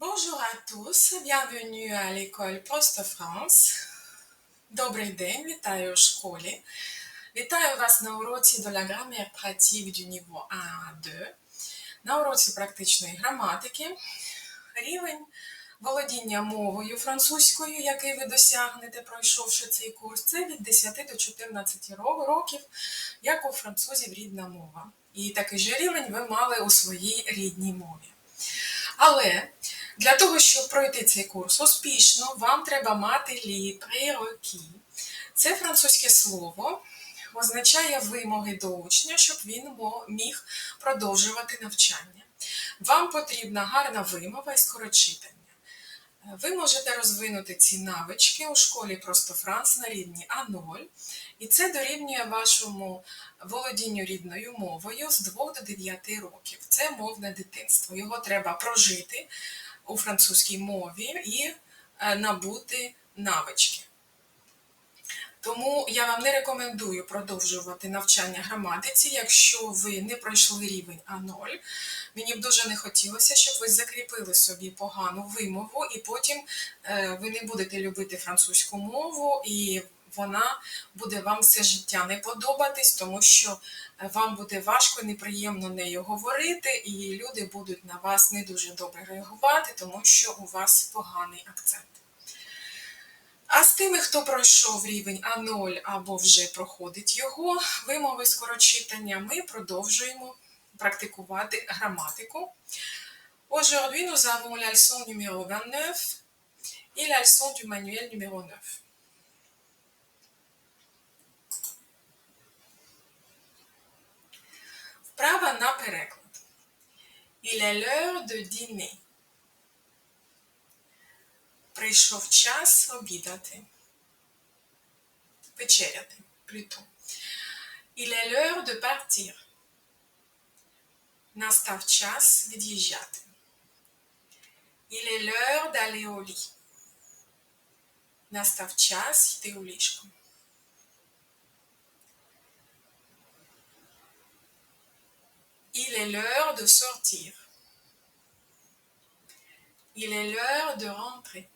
Bonjour à tous, bienvenue à l'école Post France. Добрий день, вітаю в школі. Вітаю вас на уроці de la grammaire pratique du niveau 1-2, на уроці практичної граматики. Рівень володіння мовою французькою, який ви досягнете, пройшовши цей курс, це від 10 до 14 років, як у французів рідна мова. І такий же рівень ви мали у своїй рідній мові. Але для того, щоб пройти цей курс успішно, вам треба мати лі prerequis. Це французьке слово означає вимоги до учня, щоб він міг продовжувати навчання. Вам потрібна гарна вимова і скорочитання. Ви можете розвинути ці навички у школі просто Франц на рівні А0, і це дорівнює вашому володінню рідною мовою з 2 до 9 років. Це мовне дитинство. Його треба прожити у французькій мові і е, набути навички. Тому я вам не рекомендую продовжувати навчання граматиці, якщо ви не пройшли рівень А0. Мені б дуже не хотілося, щоб ви закріпили собі погану вимову, і потім е, ви не будете любити французьку мову, і вона буде вам все життя не подобатись, тому що е, вам буде важко, неприємно нею говорити, і люди будуть на вас не дуже добре реагувати, тому що у вас поганий акцент. А з тими, хто пройшов рівень А0 або вже проходить його вимови скорочитання, ми продовжуємо практикувати граматику. Aujourd'hui, nous avons la leçon numéro 29 et la leçon du manuel numéro 9. Вправа на переклад. Il est l'heure de dîner. Прийшов час обідати. Вечеряти, plutôt. Il est l'heure de. Настав час від'їжджати. Il est l'heure d'aller. Настав час йти у ліжко. Il est l'heure de sortir. Il est l'heure de rentrer.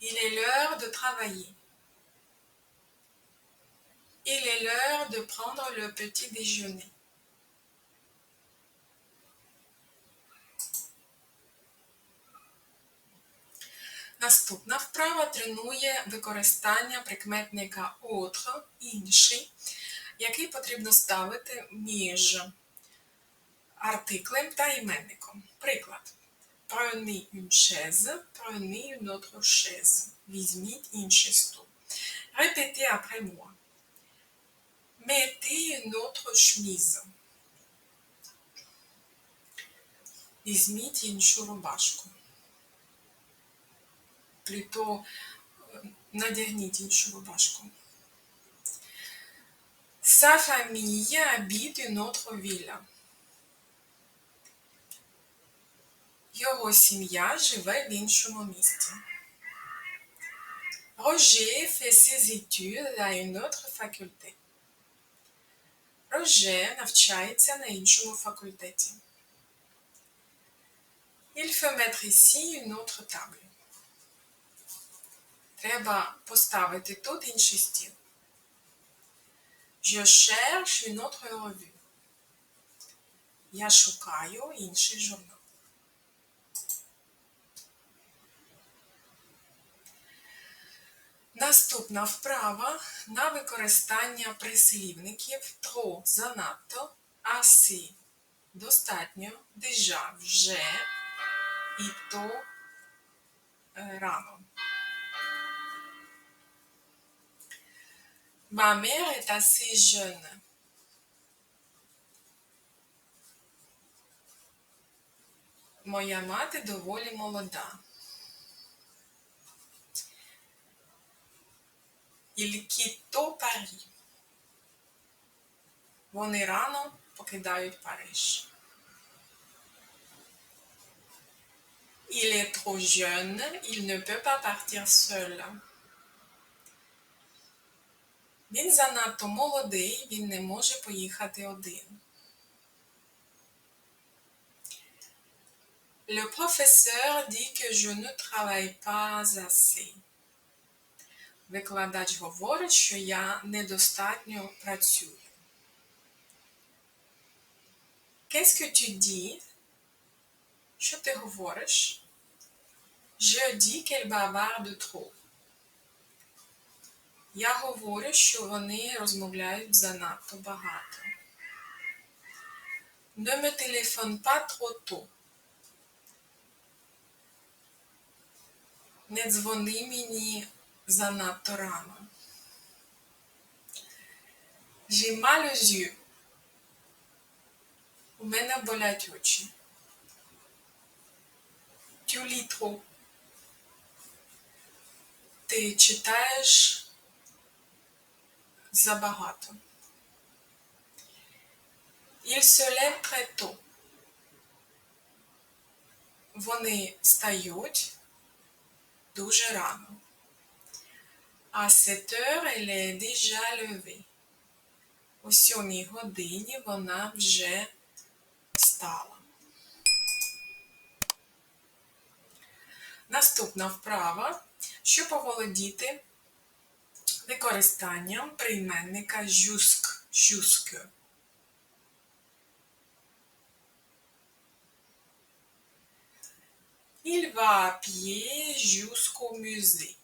Il est l'heure de travailler. Il est l'heure de prendre le petit déjeuner. Наступна вправа тренує використання прикметника autre, інший, який потрібно ставити між артиклем та іменником. Приклад. Prenez une chaise, prenez une. Візьміть інший стул. Répétez après moi. Візьміть іншу рубашку. Plutôt, е, надягніть іншу рубашку. Sa famille habite une autre ville. Його сім'я живе в іншому місті. Roger fait ses études à une autre faculté. Роже навчається на іншому факультеті. Il faut mettre ici une autre table. Треба поставити тут інший стіл. Je cherche une autre revue. Я шукаю інший журнал. Наступна вправа на використання прислівників trop занадто, assez достатньо, déjà вже і то е, рано. Ma mère est assez jeune. Моя мати доволі молода. Il quitte Paris. Вони рано покидають Париж. Il est trop jeune, il ne peut pas partir seul. Він занадто молодий, він не може поїхати один. Le professeur dit que je ne travaille pas assez. Викладач говорить, що я недостатньо працюю. Qu'est-ce que tu dis? Що ти говориш? Je dis qu'elle bavarde trop. Я говорю, що вони розмовляють занадто багато. Ne me téléphone pas. Не дзвони мені занадто рано. J'ai. У мене болять очі. Trop. Ти читаєш забагато. Il se lève très tôt. Вони встають дуже рано. 7 heures, elle est déjà levée. О сьомій годині вона вже встала. Наступна вправа, щоб оволодіти використанням прийменника жуск, жуск. Il va à pied jusqu'au musée.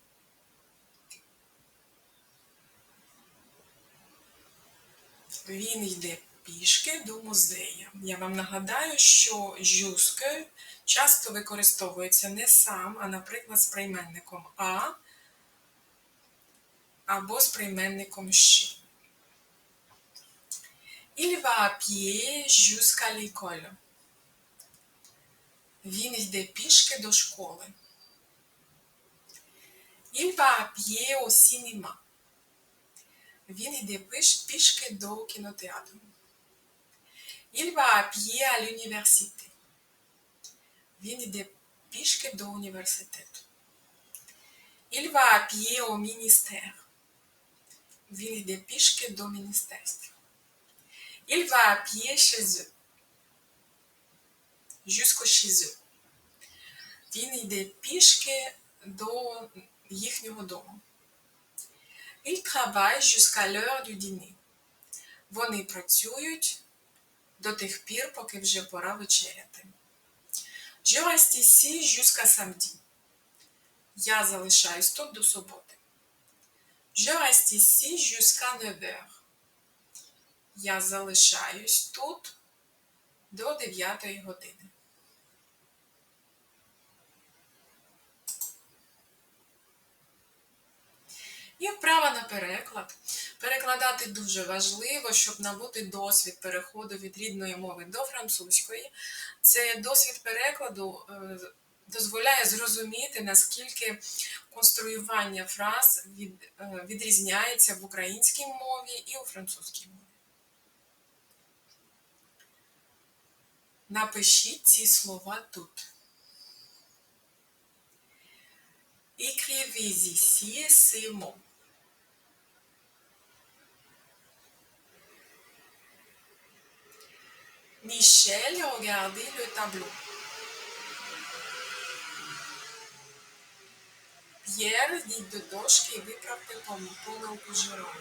Він йде пішки до музею. Я вам нагадаю, що жюске часто використовується не сам, а, наприклад, з прийменником а або з прийменником «щ». Il va à pied jusqu'à l'école. Він йде пішки до школи. Il va à pied au cinéma. Він йде пішки до кінотеатру. Il va à pied à l'université. Він йде пішки до університету. Il va à pied au ministère. Він йде пішки до міністерства. Il va à pied chez eux. Jusqu'au chez eux. Він йде пішки до їхнього дому. Il travaille jusqu'à l'heure du dîner. Вони працюють до тих пір, поки вже пора вечеряти. Je reste ici jusqu'à samedi. Я залишаюсь тут до суботи. Je reste ici jusqu'à 9 heures. Я залишаюсь тут до 9 години. І вправа на переклад. Перекладати дуже важливо, щоб набути досвід переходу від рідної мови до французької. Це досвід перекладу е, дозволяє зрозуміти, наскільки конструювання фраз від, е, відрізняється в українській мові і у французькій мові. Напишіть ці слова тут. Écrivez ici ces mots. Michel le tableau. Pierre йдіть до дошки і виправте пом- помилку Жерома.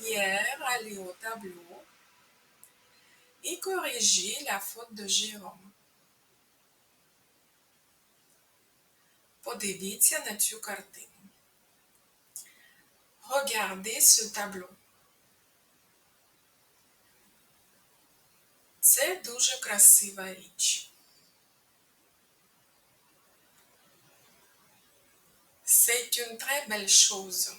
Pierre allait au tableau et corrigeait la faute de Jérôme. Подивіться на цю картину. Regardez ce tableau. Це дуже красива річ. C'est une très belle chose.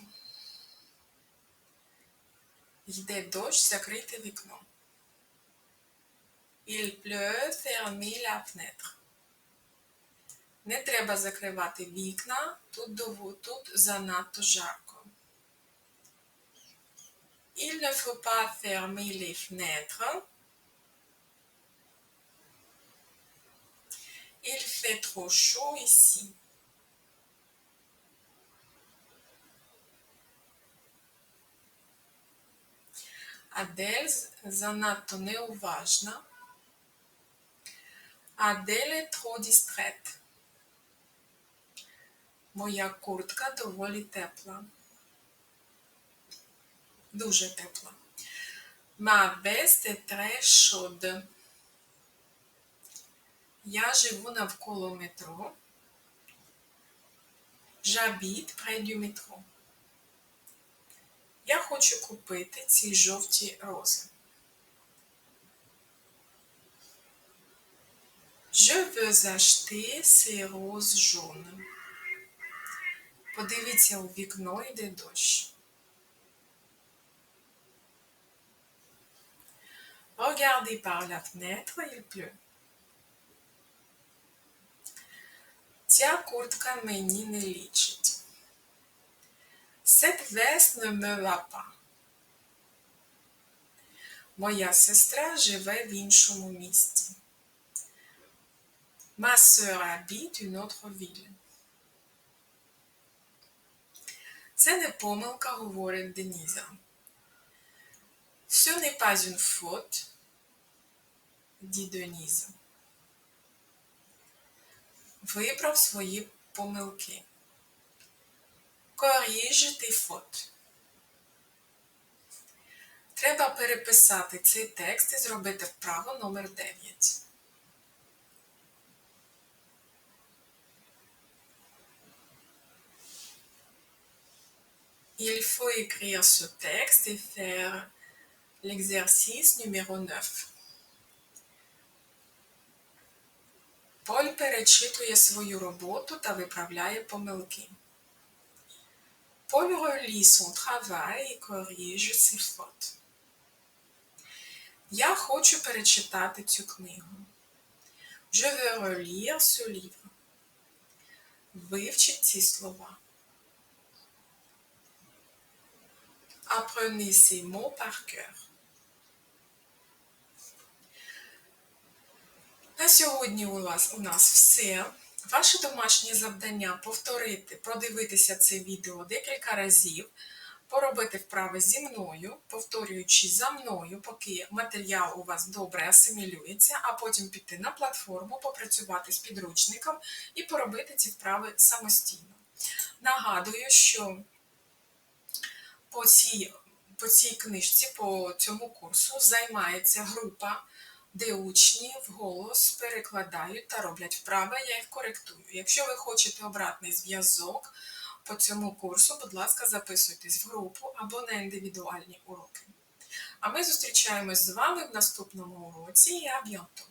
Йде дощ, закрити вікно. Il pleut, fermez la fenêtre. Не треба закривати вікна, тут, дово- тут занадто жарко. Il ne faut pas fermer les fenêtres. Il fait trop chaud ici. Адель занадто неуважна. Est trop distraite. Моя куртка доволі тепла. Дуже тепла. Ma veste est très. Я живу навколо метро. J'habite près du métro. Я хочу купити ці жовті рози. Je veux acheter ces roses jaunes. Подивіться у вікно, йде дощ. Regardez par la fenêtre, il pleut. Ця куртка мені не лічить. Cette veste ne me va pas. Моя сестра живе в іншому місті. Une autre ville. Це не помилка, говорить. Ce n'est pas une faute, dit Denise. Виправ свої помилки. Corrige tes fautes. Треба переписати цей текст і зробити вправо номер 9. Il faut écrire ce texte et faire l'exercice numéro 9. Поль перечитує свою роботу та виправляє помилки. Paul relit son travail et corrige ses fautes. Я хочу перечитати цю книгу. Je veux relire ce livre. Вивчіть ці слова. Apprenez ces mots par cœur. На сьогодні у вас у нас все. Ваше домашнє завдання повторити, продивитися це відео декілька разів, поробити вправи зі мною, повторюючи за мною, поки матеріал у вас добре асимілюється, а потім піти на платформу, попрацювати з підручником і поробити ці вправи самостійно. Нагадую, що по цій, по цій книжці, по цьому курсу займається група де учні вголос перекладають та роблять вправи, я їх коректую. Якщо ви хочете обратний зв'язок по цьому курсу, будь ласка, записуйтесь в групу або на індивідуальні уроки. А ми зустрічаємось з вами в наступному уроці Я аб'янто.